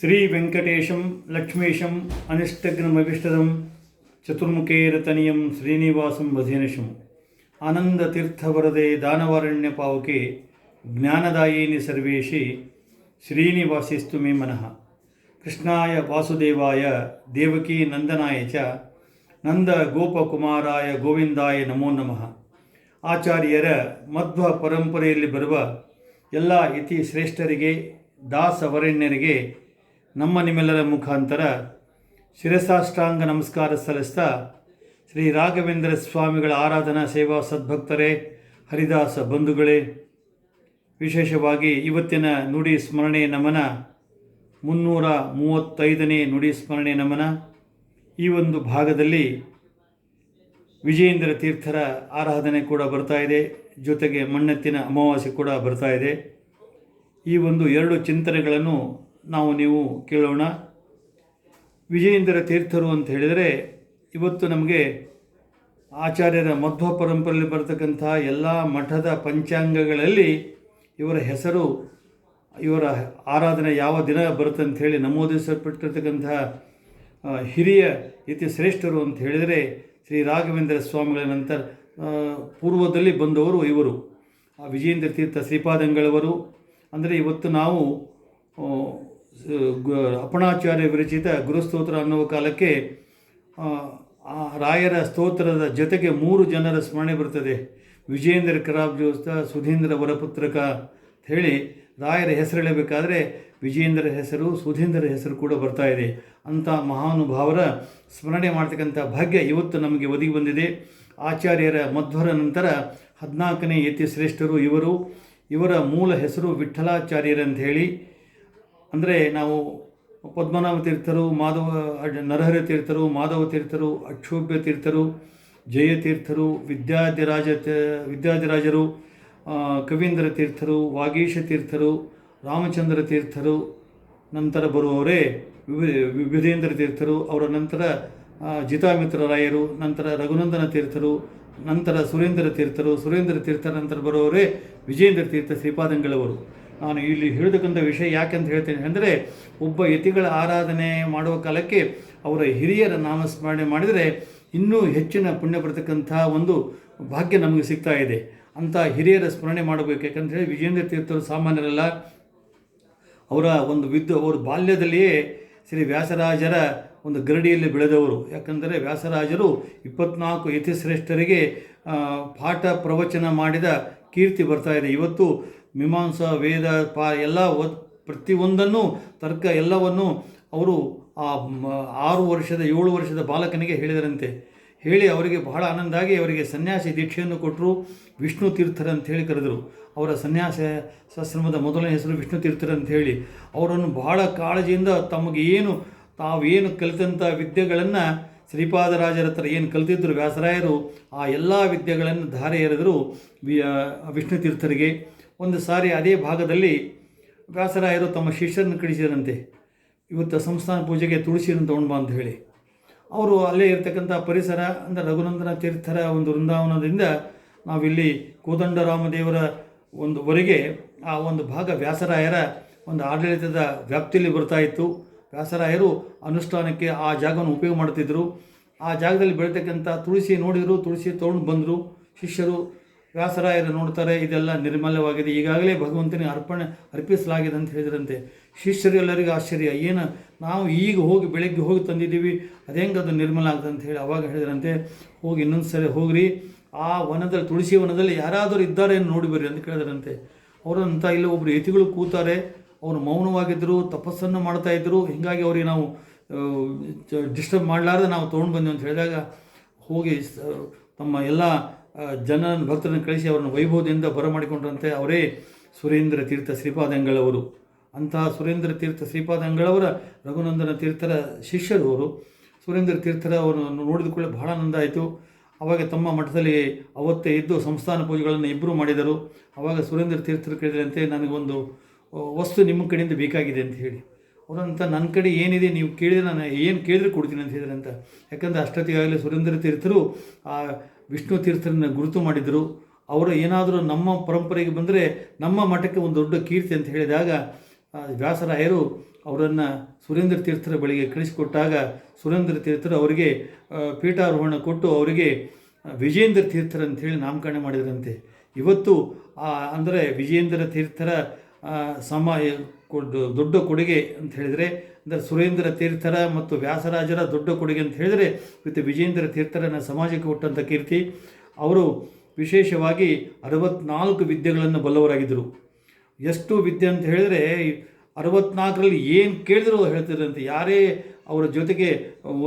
ಶ್ರೀ ವೆಂಕಟೇಶಂ ಲಕ್ಷ್ಮೀಶಂ ಅನಿಷ್ಟಗ್ನಮಭಿಷ್ಟದಂ ಚತುರ್ಮುಖೇರತನಿಯಂ ಶ್ರೀನಿವಾಸಂ ಭಜೇನಶಂ ಆನಂದತೀರ್ಥವರದೆ ದಾನವಾರಣ್ಯ ಪಾವಕೆ ಜ್ಞಾನದಾಯಿನಿ ಸರ್ವೇಶಿ ಶ್ರೀನಿವಾಸಿಸ್ತು ಮೇ ಮನಃ ಕೃಷ್ಣಾಯ ವಾಸುದೇವಾಯ ದೇವಕೀ ನಂದನಾಯ ಚ ನಂದ ಗೋಪಕುಮಾರಾಯ ಗೋವಿಂದಾಯ ನಮೋ ನಮಃ ಆಚಾರ್ಯರ ಮಧ್ವ ಪರಂಪರೆಯಲ್ಲಿ ಬರುವ ಎಲ್ಲ ಇತಿ ಶ್ರೇಷ್ಠರಿಗೆ, ದಾಸವರಣ್ಯರಿಗೆ ನಮ್ಮ ನಿಮ್ಮೆಲ್ಲರ ಮುಖಾಂತರ ಶಿರಸಾಷ್ಟಾಂಗ ನಮಸ್ಕಾರ ಸಲ್ಲಿಸ್ತಾ ಶ್ರೀ ರಾಘವೇಂದ್ರ ಸ್ವಾಮಿಗಳ ಆರಾಧನಾ ಸೇವಾ ಸದ್ಭಕ್ತರೇ, ಹರಿದಾಸ ಬಂಧುಗಳೇ, ವಿಶೇಷವಾಗಿ ಇವತ್ತಿನ ನುಡಿ ಸ್ಮರಣೆ ನಮನ, ಮುನ್ನೂರ ಮೂವತ್ತೈದನೇ ನುಡಿ ಸ್ಮರಣೆ ನಮನ. ಈ ಒಂದು ಭಾಗದಲ್ಲಿ ವಿಜಯೇಂದ್ರ ತೀರ್ಥರ ಆರಾಧನೆ ಕೂಡ ಬರ್ತಾ ಇದೆ, ಜೊತೆಗೆ ಮಣ್ಣತ್ತಿನ ಅಮಾವಾಸ್ಯೆ ಕೂಡ ಬರ್ತಾ ಇದೆ. ಈ ಒಂದು ಎರಡು ಚಿಂತನೆಗಳನ್ನು ನಾವು ನೀವು ಕೇಳೋಣ. ವಿಜಯೇಂದ್ರ ತೀರ್ಥರು ಅಂತ ಹೇಳಿದರೆ ಇವತ್ತು ನಮಗೆ ಆಚಾರ್ಯರ ಮಧ್ವ ಪರಂಪರೆಯಲ್ಲಿ ಬರತಕ್ಕಂಥ ಎಲ್ಲ ಮಠದ ಪಂಚಾಂಗಗಳಲ್ಲಿ ಇವರ ಹೆಸರು, ಇವರ ಆರಾಧನೆ ಯಾವ ದಿನ ಬರುತ್ತೆ ಅಂತ ಹೇಳಿ ನಮೂದಿಸಲ್ಪಟ್ಟಿರ್ತಕ್ಕಂಥ ಹಿರಿಯ ಇತಿ ಶ್ರೇಷ್ಠರು ಅಂತ ಹೇಳಿದರೆ ಶ್ರೀ ರಾಘವೇಂದ್ರ ಸ್ವಾಮಿಗಳ ನಂತರ ಪೂರ್ವದಲ್ಲಿ ಬಂದವರು ಇವರು. ಆ ವಿಜಯೇಂದ್ರ ತೀರ್ಥ ಶ್ರೀಪಾದಂಗಳವರು. ಅಂದರೆ ಇವತ್ತು ನಾವು ಅಪಣಾಚಾರ್ಯ ವಿರಚಿತ ಗುರುಸ್ತೋತ್ರ ಅನ್ನುವ ಕಾಲಕ್ಕೆ ಆ, ರಾಯರ ಸ್ತೋತ್ರದ ಜೊತೆಗೆ ಮೂರು ಜನರ ಸ್ಮರಣೆ ಬರ್ತದೆ. ವಿಜಯೇಂದ್ರ ಕರಾಬ್ಜೋಸ್ತ ಸುಧೀಂದ್ರ ವರಪುತ್ರಕ ಅಂತ ಹೇಳಿ ರಾಯರ ಹೆಸರು ಹೇಳಬೇಕಾದ್ರೆ ವಿಜಯೇಂದ್ರ ಹೆಸರು ಸುಧೀಂದ್ರ ಹೆಸರು ಕೂಡ ಬರ್ತಾ ಇದೆ. ಅಂಥ ಮಹಾನುಭಾವರ ಸ್ಮರಣೆ ಮಾಡ್ತಕ್ಕಂಥ ಭಾಗ್ಯ ಇವತ್ತು ನಮಗೆ ಒದಗಿ ಬಂದಿದೆ. ಆಚಾರ್ಯರ ಮಧ್ವರ ನಂತರ ಹದಿನಾಲ್ಕನೇ ಯತಿ ಶ್ರೇಷ್ಠರು ಇವರು. ಇವರ ಮೂಲ ಹೆಸರು ವಿಠಲಾಚಾರ್ಯರಂಥೇಳಿ ಅಂದರೆ ನಾವು ಪದ್ಮನಾಭ ತೀರ್ಥರು, ಮಾಧವ, ನರಹರಿ ತೀರ್ಥರು, ಮಾಧವ ತೀರ್ಥರು ಅಕ್ಷೋಭ್ಯ ತೀರ್ಥರು ಜಯತೀರ್ಥರು ವಿದ್ಯಾಧಿರಾಜ ತ- ವಿದ್ಯಾಧಿರಾಜರು ಕವೀಂದ್ರ ತೀರ್ಥರು, ವಾಗೀಶ ತೀರ್ಥರು, ರಾಮಚಂದ್ರ ತೀರ್ಥರು, ನಂತರ ಬರುವವರೇ ವಿವಿ- ವಿವಿಧೇಂದ್ರ ತೀರ್ಥರು, ಅವರ ನಂತರ ಜಿತಾಮಿತ್ರ ರಾಯರು, ನಂತರ ರಘುನಂದನ ತೀರ್ಥರು, ನಂತರ ಸುರೇಂದ್ರ ತೀರ್ಥರು, ಸುರೇಂದ್ರ ತೀರ್ಥರ ನಂತರ ಬರುವವರೇ ವಿಜೇಂದ್ರ ತೀರ್ಥ ಶ್ರೀಪಾದಂಗಳವರು. ನಾನು ಇಲ್ಲಿ ಹೇಳತಕ್ಕಂಥ ವಿಷಯ ಯಾಕೆಂತ ಹೇಳ್ತೇನೆ ಅಂದರೆ, ಒಬ್ಬ ಯತಿಗಳ ಆರಾಧನೆ ಮಾಡುವ ಕಾಲಕ್ಕೆ ಅವರ ಹಿರಿಯರ ನಾಮಸ್ಮರಣೆ ಮಾಡಿದರೆ ಇನ್ನೂ ಹೆಚ್ಚಿನ ಪುಣ್ಯ ಬರತಕ್ಕಂಥ ಒಂದು ಭಾಗ್ಯ ನಮಗೆ ಸಿಗ್ತಾ ಇದೆ. ಅಂಥ ಹಿರಿಯರ ಸ್ಮರಣೆ ಮಾಡಬೇಕು. ಯಾಕಂತ ಹೇಳಿ ವಿಜೇಂದ್ರ ತೀರ್ಥರು ಸಾಮಾನ್ಯರಲ್ಲ, ಅವರ ಒಂದು ವಿದ್ಯು ಅವರು ಬಾಲ್ಯದಲ್ಲಿಯೇ ಶ್ರೀ ವ್ಯಾಸರಾಜರ ಒಂದು ಗರಡಿಯಲ್ಲಿ ಬೆಳೆದವರು. ಯಾಕಂದರೆ ವ್ಯಾಸರಾಜರು ಇಪ್ಪತ್ನಾಲ್ಕು ಯತಿಶ್ರೇಷ್ಠರಿಗೆ ಪಾಠ ಪ್ರವಚನ ಮಾಡಿದ ಕೀರ್ತಿ ಬರ್ತಾ ಇದೆ. ಇವತ್ತು ಮೀಮಾಂಸಾ, ವೇದ, ಪಾ, ಎಲ್ಲ ಪ್ರತಿಯೊಂದನ್ನು, ತರ್ಕ ಎಲ್ಲವನ್ನು ಅವರು ಆ ಆರು ವರ್ಷದ, ಏಳು ವರ್ಷದ ಬಾಲಕನಿಗೆ ಹೇಳಿದರಂತೆ. ಹೇಳಿ ಅವರಿಗೆ ಬಹಳ ಆನಂದಾಗಿ ಅವರಿಗೆ ಸನ್ಯಾಸಿ ದೀಕ್ಷೆಯನ್ನು ಕೊಟ್ಟರು ವಿಷ್ಣು ತೀರ್ಥರ ಅಂತ ಹೇಳಿ ಕರೆದರು. ಅವರ ಸನ್ಯಾಸ ಸಹಸ್ರಮದ ಮೊದಲನೇ ಹೆಸರು ವಿಷ್ಣು ತೀರ್ಥರ ಅಂತ ಹೇಳಿ. ಅವರನ್ನು ಬಹಳ ಕಾಳಜಿಯಿಂದ ತಮಗೆ ಏನು, ತಾವೇನು ಕಲಿತಂಥ ವಿದ್ಯೆಗಳನ್ನು ಶ್ರೀಪಾದರಾಜರ ಹತ್ರ ಏನು ಕಲಿತಿದ್ದರು ವ್ಯಾಸರಾಯರು, ಆ ಎಲ್ಲ ವಿದ್ಯೆಗಳನ್ನು ಧಾರೆ ಎರೆದರು ವಿಷ್ಣು ತೀರ್ಥರಿಗೆ. ಒಂದು ಸಾರಿ ಅದೇ ಭಾಗದಲ್ಲಿ ವ್ಯಾಸರಾಯರು ತಮ್ಮ ಶಿಷ್ಯರನ್ನು ಕಳಿಸಿದರಂತೆ. ಇವತ್ತು ಸಂಸ್ಥಾನ ಪೂಜೆಗೆ ತುಳಸಿಯನ್ನು ತೊಗೊಂಡು ಬಾ ಅಂತ ಹೇಳಿ. ಅವರು ಅಲ್ಲೇ ಇರತಕ್ಕಂಥ ಪರಿಸರ, ಅಂದರೆ ರಘುನಂದನ ತೀರ್ಥರ ಒಂದು ವೃಂದಾವನದಿಂದ ನಾವಿಲ್ಲಿ ಕೋದಂಡರಾಮದೇವರ ಒಂದು ವರೆಗೆ ಆ ಒಂದು ಭಾಗ ವ್ಯಾಸರಾಯರ ಒಂದು ಆಡಳಿತದ ವ್ಯಾಪ್ತಿಯಲ್ಲಿ ಬರ್ತಾ ಇತ್ತು. ವ್ಯಾಸರಾಯರು ಅನುಷ್ಠಾನಕ್ಕೆ ಆ ಜಾಗವನ್ನು ಉಪಯೋಗ ಮಾಡ್ತಿದ್ದರು ಆ ಜಾಗದಲ್ಲಿ ಬೆಳೀತಕ್ಕಂಥ ತುಳಸಿ ನೋಡಿದರು, ತುಳಸಿ ತೊಗೊಂಡು ಬಂದರು. ಶಿಷ್ಯರು ವ್ಯಾಸರಾಯರು ನೋಡ್ತಾರೆ, ಇದೆಲ್ಲ ನಿರ್ಮಲವಾಗಿದೆ. ಈಗಾಗಲೇ ಭಗವಂತನಿಗೆ ಅರ್ಪಣೆ ಅರ್ಪಿಸಲಾಗಿದೆ ಅಂತ ಹೇಳಿದ್ರಂತೆ. ಶಿಷ್ಯರು ಎಲ್ಲರಿಗೂ ಆಶ್ಚರ್ಯ. ಏನು, ನಾವು ಈಗ ಹೋಗಿ ಬೆಳಗ್ಗೆ ಹೋಗಿ ತಂದಿದ್ದೀವಿ ಅದು ಹೆಂಗೆ ಅದು ನಿರ್ಮಲ ಆಗ್ತದೆ ಅಂತ ಹೇಳಿ ಅವಾಗ ಹೇಳಿದ್ರಂತೆ. ಹೋಗಿ ಇನ್ನೊಂದು ಸರಿ ಹೋಗ್ರಿ, ಆ ವನದಲ್ಲಿ, ತುಳಸಿ ವನದಲ್ಲಿ ಯಾರಾದರೂ ಇದ್ದಾರೆ ಅಂತ ನೋಡಿ ಬರ್ರಿ ಅಂತ ಕೇಳಿದ್ರಂತೆ. ಅವರಂತ ಇಲ್ಲಿ ಒಬ್ಬರು ಯತಿಗಳು ಕೂತಾರೆ, ಅವರು ಮೌನವಾಗಿದ್ದರು ತಪಸ್ಸನ್ನು ಮಾಡ್ತಾ ಇದ್ದರು ಹೀಗಾಗಿ ಅವರಿಗೆ ನಾವು ಡಿಸ್ಟರ್ಬ್ ಮಾಡಲಾರ್ದೆ ನಾವು ತೊಗೊಂಡು ಬಂದೆವು ಅಂತ ಹೇಳಿದಾಗ ಹೋಗಿ ತಮ್ಮ ಎಲ್ಲ ಜನ ಭಕ್ತರನ್ನು ಕಳಿಸಿ ಅವರನ್ನು ವೈಭವದಿಂದ ಬರಮಾಡಿಕೊಂಡ್ರಂತೆ ಅವರೇ ಸುರೇಂದ್ರ ತೀರ್ಥ ಶ್ರೀಪಾದಂಗಳವರು. ಅಂತಹ ಸುರೇಂದ್ರ ತೀರ್ಥ ಶ್ರೀಪಾದಂಗಳವರ ರಘುನಂದನ ತೀರ್ಥರ ಶಿಷ್ಯರು ಅವರು. ಸುರೇಂದ್ರ ತೀರ್ಥರ ಅವರನ್ನು ನೋಡಿದ ಕೂಡಲೇ ಬಹಳ ಆನಂದ ಆಯಿತು. ಅವಾಗ ತಮ್ಮ ಮಠದಲ್ಲಿ ಅವತ್ತೇ ಇದ್ದು ಸಂಸ್ಥಾನ ಪೂಜೆಗಳನ್ನು ಇಬ್ಬರು ಮಾಡಿದರು. ಅವಾಗ ಸುರೇಂದ್ರ ತೀರ್ಥರು ಕೇಳಿದಂತೆ ನನಗೊಂದು ವಸ್ತು ನಿಮ್ಮ ಕಡೆಯಿಂದ ಬೇಕಾಗಿದೆ ಅಂತ ಹೇಳಿ. ಅವರಂತ, ನನ್ನ ಕಡೆ ಏನಿದೆ ನೀವು ಕೇಳಿದರೆ ನಾನು ಏನು ಕೇಳಿದ್ರೆ ಕೊಡ್ತೀನಿ ಅಂತ ಹೇಳಿದ್ರಂತ. ಯಾಕಂದರೆ ಅಷ್ಟೊತ್ತಿಗಾಗಲೇ ಸುರೇಂದ್ರ ತೀರ್ಥರು, ಆ ವಿಷ್ಣು ತೀರ್ಥರನ್ನು ಗುರುತು ಮಾಡಿದರು. ಅವರು ಏನಾದರೂ ನಮ್ಮ ಪರಂಪರೆಗೆ ಬಂದರೆ ನಮ್ಮ ಮಠಕ್ಕೆ ಒಂದು ದೊಡ್ಡ ಕೀರ್ತಿ ಅಂತ ಹೇಳಿದಾಗ ವ್ಯಾಸರಾಯರು ಅವರನ್ನು ಸುರೇಂದ್ರ ತೀರ್ಥರ ಬಳಿಗೆ ಕಳಿಸಿಕೊಟ್ಟಾಗ ಸುರೇಂದ್ರ ತೀರ್ಥರು ಅವರಿಗೆ ಪೀಠಾರೋಹಣ ಕೊಟ್ಟು ಅವರಿಗೆ ವಿಜೇಂದ್ರ ತೀರ್ಥರ ಅಂಥೇಳಿ ನಾಮಕರಣ ಮಾಡಿದ್ರಂತೆ. ಇವತ್ತು ಅಂದರೆ ವಿಜೇಂದ್ರ ತೀರ್ಥರ ಸಮ ದೊಡ್ಡ ಕೊಡುಗೆ ಅಂತ ಹೇಳಿದರೆ ಅಂದರೆ ಸುರೇಂದ್ರ ತೀರ್ಥರ ಮತ್ತು ವ್ಯಾಸರಾಜರ ದೊಡ್ಡ ಕೊಡುಗೆ ಅಂತ ಹೇಳಿದರೆ ಇವತ್ತು ವಿಜೇಂದ್ರ ತೀರ್ಥರನ್ನು ಸಮಾಜಕ್ಕೆ ಕೊಟ್ಟಂಥ ಕೀರ್ತಿ. ಅವರು ವಿಶೇಷವಾಗಿ ಅರವತ್ನಾಲ್ಕು ವಿದ್ಯೆಗಳನ್ನು ಬಲ್ಲವರಾಗಿದ್ದರು. ಎಷ್ಟು ವಿದ್ಯೆ ಅಂತ ಹೇಳಿದರೆ ಅರವತ್ನಾಲ್ಕರಲ್ಲಿ ಏನು ಕೇಳಿದ್ರು ಹೇಳ್ತಿದ್ರಂತೆ. ಯಾರೇ ಅವರ ಜೊತೆಗೆ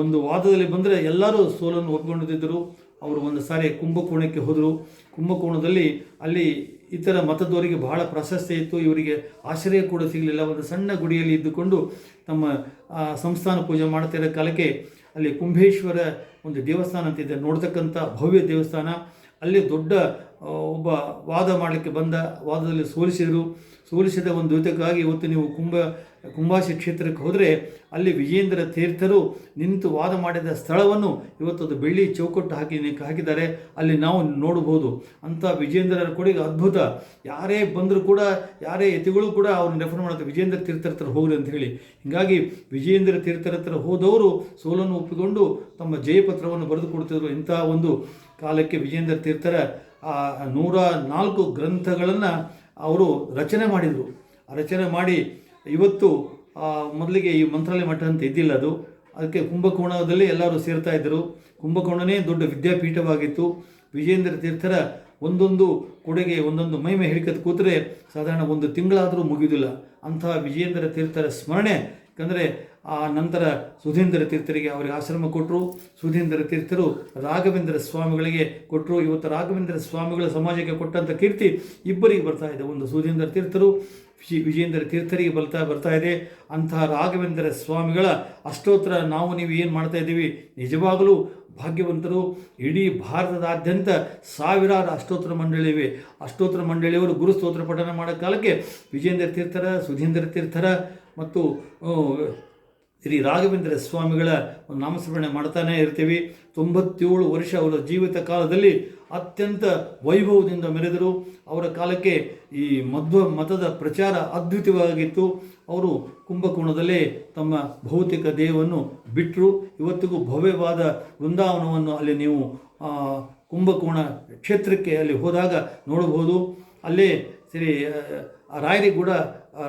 ಒಂದು ವಾದದಲ್ಲಿ ಬಂದರೆ ಎಲ್ಲರೂ ಸೋಲನ್ನು ಒಪ್ಪಿಕೊಂಡಿದ್ದರು ಅವರು ಒಂದು ಸಾರಿ ಕುಂಭಕೋಣಕ್ಕೆ ಹೋದರು. ಕುಂಭಕೋಣದಲ್ಲಿ ಅಲ್ಲಿ ಇತರ ಮತದವರಿಗೆ ಬಹಳ ಪ್ರಶಸ್ತಿ ಇತ್ತು. ಇವರಿಗೆ ಆಶ್ರಯ ಕೂಡ ಸಿಗಲಿಲ್ಲ. ಒಂದು ಸಣ್ಣ ಗುಡಿಯಲ್ಲಿ ಇದ್ದುಕೊಂಡು ತಮ್ಮ ಸಂಸ್ಥಾನ ಪೂಜೆ ಮಾಡ್ತಿರೋ ಕಾಲಕ್ಕೆ ಅಲ್ಲಿ ಕುಂಭೇಶ್ವರ ಒಂದು ದೇವಸ್ಥಾನ ಅಂತಿದೆ ನೋಡ್ತಕ್ಕಂಥ ಭವ್ಯ ದೇವಸ್ಥಾನ. ಅಲ್ಲಿ ದೊಡ್ಡ ಒಬ್ಬ ವಾದ ಮಾಡಲಿಕ್ಕೆ ಬಂದ, ವಾದದಲ್ಲಿ ಸೋಲಿಸಿದರು. ಸೋಲಿಸಿದ ಒಂದು ಯುತಕ್ಕಾಗಿ ಇವತ್ತು ನೀವು ಕುಂಭ ಕುಂಭಾಶಿ ಕ್ಷೇತ್ರಕ್ಕೆ ಹೋದರೆ ಅಲ್ಲಿ ವಿಜೇಂದ್ರ ತೀರ್ಥರು ನಿಂತು ವಾದ ಮಾಡಿದ ಸ್ಥಳವನ್ನು ಇವತ್ತು ಬೆಳ್ಳಿ ಚೌಕಟ್ಟು ಹಾಕಿ ಹಾಕಿದ್ದಾರೆ. ಅಲ್ಲಿ ನಾವು ನೋಡಬಹುದು. ಅಂಥ ವಿಜೇಂದ್ರರ ಕೊಡುಗೆ ಅದ್ಭುತ. ಯಾರೇ ಬಂದರೂ ಕೂಡ, ಯಾರೇ ಯತಿಗಳು ಕೂಡ ಅವ್ರನ್ನ ರೆಫರ್ ಮಾಡುತ್ತೆ ವಿಜೇಂದ್ರ ತೀರ್ಥರ ಹತ್ರ ಹೋಗ್ರಿ ಅಂತ ಹೇಳಿ. ಹೀಗಾಗಿ ವಿಜೇಂದ್ರ ತೀರ್ಥರ ಹತ್ರ ಹೋದವರು ಸೋಲನ್ನು ಒಪ್ಪಿಕೊಂಡು ತಮ್ಮ ಜಯಪತ್ರವನ್ನು ಬರೆದು ಕೊಡ್ತಿದ್ರು. ಇಂಥ ಒಂದು ಕಾಲಕ್ಕೆ ವಿಜೇಂದ್ರ ತೀರ್ಥರ, ಆ ನೂರ ನಾಲ್ಕು ಗ್ರಂಥಗಳನ್ನು ಅವರು ರಚನೆ ಮಾಡಿದರು. ರಚನೆ ಮಾಡಿ ಇವತ್ತು ಮೊದಲಿಗೆ ಈ ಮಂತ್ರಾಲಯ ಮಠ ಅಂತ ಇದ್ದಿಲ್ಲ ಅದು. ಅದಕ್ಕೆ ಕುಂಭಕೋಣದಲ್ಲಿ ಎಲ್ಲರೂ ಸೇರ್ತಾ ಇದ್ದರು. ಕುಂಭಕೋಣನೇ ದೊಡ್ಡ ವಿದ್ಯಾಪೀಠವಾಗಿತ್ತು. ವಿಜೇಂದ್ರ ತೀರ್ಥರ ಒಂದೊಂದು ಕೊಡುಗೆ, ಒಂದೊಂದು ಮಹಿಮೆ ಹೇಳಿಕತ್ ಕೂತರೆ ಸಾಧಾರಣ ಒಂದು ತಿಂಗಳಾದರೂ ಮುಗಿಯುವುದಿಲ್ಲ. ಅಂತಹ ವಿಜೇಂದ್ರ ತೀರ್ಥರ ಸ್ಮರಣೆ, ಯಾಕಂದರೆ ಆ ನಂತರ ಸುಧೀಂದ್ರ ತೀರ್ಥರಿಗೆ ಅವರಿಗೆ ಆಶ್ರಮ ಕೊಟ್ಟರು ಸುಧೀಂದ್ರ ತೀರ್ಥರು ರಾಘವೇಂದ್ರ ಸ್ವಾಮಿಗಳಿಗೆ ಕೊಟ್ಟರು ಇವತ್ತು ರಾಘವೇಂದ್ರ ಸ್ವಾಮಿಗಳ ಸಮಾಜಕ್ಕೆ ಕೊಟ್ಟಂಥ ಕೀರ್ತಿ ಇಬ್ಬರಿಗೆ ಬರ್ತಾ ಇದೆ. ಒಂದು ಸುಧೀಂದ್ರ ತೀರ್ಥರು, ಶ್ರೀ ವಿಜೇಂದ್ರ ತೀರ್ಥರಿಗೆ ಬರ್ತಾ ಬರ್ತಾ ಇದೆ. ಅಂತಹ ರಾಘವೇಂದ್ರ ಸ್ವಾಮಿಗಳ ಅಷ್ಟೋತ್ತರ ನಾವು ನೀವು ಏನು ಮಾಡ್ತಾ ಇದ್ದೀವಿ? ನಿಜವಾಗಲೂ ಭಾಗ್ಯವಂತರು. ಇಡೀ ಭಾರತದಾದ್ಯಂತ ಸಾವಿರಾರು ಅಷ್ಟೋತ್ತರ ಮಂಡಳಿವೆ ಅಷ್ಟೋತ್ತರ ಮಂಡಳಿಯವರು ಗುರು ಸ್ತೋತ್ರ ಪಠನ ಮಾಡೋ ಕಾಲಕ್ಕೆ ವಿಜೇಂದ್ರ ತೀರ್ಥರ, ಸುಧೀಂದ್ರ ತೀರ್ಥರ ಮತ್ತು ಶ್ರೀ ರಾಘವೇಂದ್ರ ಸ್ವಾಮಿಗಳ ಒಂದು ನಾಮಸ್ಮರಣೆ ಮಾಡ್ತಾನೇ ಇರ್ತೀವಿ. ತೊಂಬತ್ತೇಳು ವರ್ಷ ಅವರ ಜೀವಿತ ಕಾಲದಲ್ಲಿ ಅತ್ಯಂತ ವೈಭವದಿಂದ ಮೆರೆದರು. ಅವರ ಕಾಲಕ್ಕೆ ಈ ಮಧ್ವ ಮತದ ಪ್ರಚಾರ ಅದ್ವಿತೀಯವಾಗಿತ್ತು ಅವರು ಕುಂಭಕೋಣದಲ್ಲೇ ತಮ್ಮ ಭೌತಿಕ ದೇಹವನ್ನು ಬಿಟ್ಟರು ಇವತ್ತಿಗೂ ಭವ್ಯವಾದ ವೃಂದಾವನವನ್ನು ಅಲ್ಲಿ ನೀವು ಕುಂಭಕೋಣ ಕ್ಷೇತ್ರಕ್ಕೆ ಅಲ್ಲಿ ಹೋದಾಗ ನೋಡಬಹುದು. ಅಲ್ಲೇ ಶ್ರೀ ರಾಯರಿಗೆ ಕೂಡ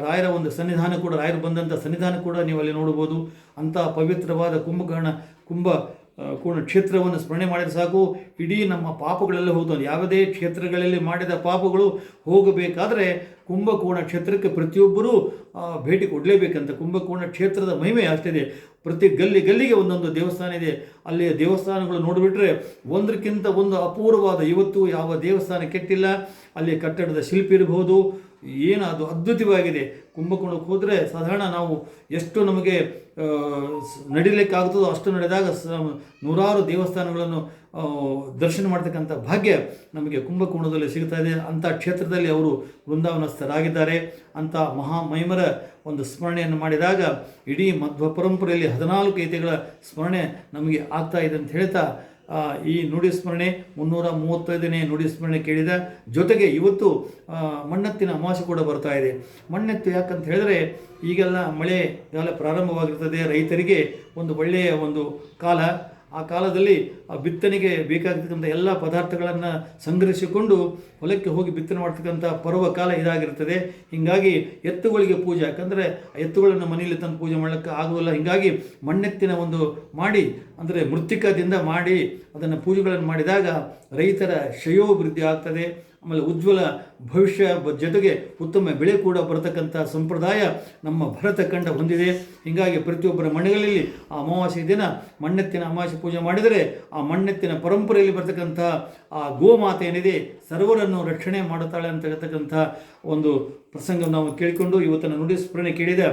ರಾಯರ ಒಂದು ಸನ್ನಿಧಾನ ಕೂಡ, ರಾಯರು ಬಂದಂಥ ಸನ್ನಿಧಾನ ಕೂಡ ನೀವು ಅಲ್ಲಿ ನೋಡ್ಬೋದು ಅಂಥ ಪವಿತ್ರವಾದ ಕುಂಭಕರ್ಣ, ಕುಂಭ ಕೂಡ ಕ್ಷೇತ್ರವನ್ನು ಸ್ಮರಣೆ ಮಾಡಿದರೆ ಸಾಕು. ಇಡೀ ನಮ್ಮ ಪಾಪಗಳೆಲ್ಲ ಹೋಗ್ತವೆ. ಯಾವುದೇ ಕ್ಷೇತ್ರಗಳಲ್ಲಿ ಮಾಡಿದ ಪಾಪಗಳು ಹೋಗಬೇಕಾದ್ರೆ ಕುಂಭಕೋಣ ಕ್ಷೇತ್ರಕ್ಕೆ ಪ್ರತಿಯೊಬ್ಬರೂ ಭೇಟಿ ಕೊಡಲೇಬೇಕಂತ ಕುಂಭಕೋಣ ಕ್ಷೇತ್ರದ ಮಹಿಮೆ ಅಷ್ಟಿದೆ ಪ್ರತಿ ಗಲ್ಲಿ ಗಲ್ಲಿಗೆ ಒಂದೊಂದು ದೇವಸ್ಥಾನ ಇದೆ. ಅಲ್ಲಿ ದೇವಸ್ಥಾನಗಳು ನೋಡಿಬಿಟ್ರೆ ಒಂದಕ್ಕಿಂತ ಒಂದು ಅಪೂರ್ವವಾದ ಇವತ್ತು ಯಾವ ದೇವಸ್ಥಾನ ಕೆಟ್ಟಿಲ್ಲ. ಅಲ್ಲಿ ಕಟ್ಟಡದ ಶಿಲ್ಪಿ ಇರಬಹುದು. ಏನು ಅದು ಅದ್ಭುತವಾಗಿದೆ, ಕುಂಭಕೋಣಕ್ಕೆ ಹೋದರೆ ಸಾಧಾರಣ ನಾವು ಎಷ್ಟು ನಮಗೆ ನಡಿಲಿಕ್ಕಾಗ್ತದೋ ಅಷ್ಟು ನಡೆದಾಗ ನೂರಾರು ದೇವಸ್ಥಾನಗಳನ್ನು ದರ್ಶನ ಮಾಡ್ತಕ್ಕಂಥ ಭಾಗ್ಯ ನಮಗೆ ಕುಂಭಕೋಣದಲ್ಲಿ ಸಿಗ್ತಾ ಇದೆ. ಅಂಥ ಕ್ಷೇತ್ರದಲ್ಲಿ ಅವರು ವೃಂದಾವನಸ್ಥರಾಗಿದ್ದಾರೆ. ಅಂಥ ಮಹಾಮಹಿಮರ ಒಂದು ಸ್ಮರಣೆಯನ್ನು ಮಾಡಿದಾಗ ಇಡೀ ಮಧ್ವ ಪರಂಪರೆಯಲ್ಲಿ ಹದಿನಾಲ್ಕು ಗೀತೆಗಳ ಸ್ಮರಣೆ ನಮಗೆ ಆಗ್ತಾ ಇದೆ ಅಂತ ಹೇಳ್ತಾ ಈ ನುಡಿ ಸ್ಮರಣೆ ಮುನ್ನೂರ ಮೂವತ್ತೈದನೇ ನುಡಿ ಸ್ಮರಣೆ ಕೇಳಿದ ಜೊತೆಗೆ ಇವತ್ತು ಮಣ್ಣತ್ತಿನ ಅಮಾವಾಸ್ಯೆ ಕೂಡ ಬರ್ತಾ ಇದೆ. ಮಣ್ಣೆತ್ತು ಯಾಕಂತ ಹೇಳಿದ್ರೆ ಈಗೆಲ್ಲ ಮಳೆ ಎಲ್ಲ ಪ್ರಾರಂಭವಾಗಿರ್ತದೆ ರೈತರಿಗೆ ಒಂದು ಒಳ್ಳೆಯ ಒಂದು ಕಾಲ. ಆ ಕಾಲದಲ್ಲಿ ಆ ಬಿತ್ತನೆಗೆ ಬೇಕಾಗಿರ್ತಕ್ಕಂಥ ಎಲ್ಲ ಪದಾರ್ಥಗಳನ್ನು ಸಂಗ್ರಹಿಸಿಕೊಂಡು ಹೊಲಕ್ಕೆ ಹೋಗಿ ಬಿತ್ತನೆ ಮಾಡ್ತಕ್ಕಂಥ ಪರ್ವ ಕಾಲ ಇದಾಗಿರ್ತದೆ. ಹೀಗಾಗಿ ಎತ್ತುಗಳಿಗೆ ಪೂಜೆ, ಯಾಕಂದರೆ ಎತ್ತುಗಳನ್ನು ಮನೆಯಲ್ಲಿ ತಂದು ಪೂಜೆ ಮಾಡೋಕ್ಕೆ ಆಗುವಲ್ಲ. ಹೀಗಾಗಿ ಮಣ್ಣೆತ್ತಿನ ಒಂದು ಮಾಡಿ, ಅಂದರೆ ಮೃತ್ತಿಕದಿಂದ ಮಾಡಿ ಅದನ್ನು ಪೂಜೆಗಳನ್ನು ಮಾಡಿದಾಗ ರೈತರ ಶ್ರೇಯೋಭಿವೃದ್ಧಿ ಆಗ್ತದೆ. ಆಮೇಲೆ ಉಜ್ವಲ ಭವಿಷ್ಯ ಜೊತೆಗೆ ಉತ್ತಮ ಬೆಳೆ ಕೂಡ ಬರತಕ್ಕಂಥ ಸಂಪ್ರದಾಯ ನಮ್ಮ ಭರತ ಕಂಡ ಹೊಂದಿದೆ. ಹೀಗಾಗಿ ಪ್ರತಿಯೊಬ್ಬರ ಮನೆಗಳಲ್ಲಿ ಆ ಅಮಾವಾಸ್ಯೆ ದಿನ ಮಣ್ಣೆತ್ತಿನ ಅಮಾವಾಸ್ಯ ಪೂಜೆ ಮಾಡಿದರೆ ಆ ಮಣ್ಣೆತ್ತಿನ ಪರಂಪರೆಯಲ್ಲಿ ಬರತಕ್ಕಂಥ ಆ ಗೋಮಾತೆ ಏನಿದೆ ಸರ್ವರನ್ನು ರಕ್ಷಣೆ ಮಾಡುತ್ತಾಳೆ ಅಂತ ಹೇಳ್ತಕ್ಕಂಥ ಒಂದು ಪ್ರಸಂಗ ನಾವು ಕೇಳಿಕೊಂಡು ಇವತ್ತಿನ ನುಡಿ ಸ್ಮರಣೆ ಕೇಳಿದ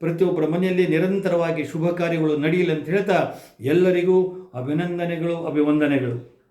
ಪ್ರತಿಯೊಬ್ಬರ ಮನೆಯಲ್ಲಿ ನಿರಂತರವಾಗಿ ಶುಭ ಕಾರ್ಯಗಳು ನಡೆಯಲಿ ಅಂತ ಹೇಳ್ತಾ ಎಲ್ಲರಿಗೂ ಅಭಿನಂದನೆಗಳು, ಅಭಿವಂದನೆಗಳು.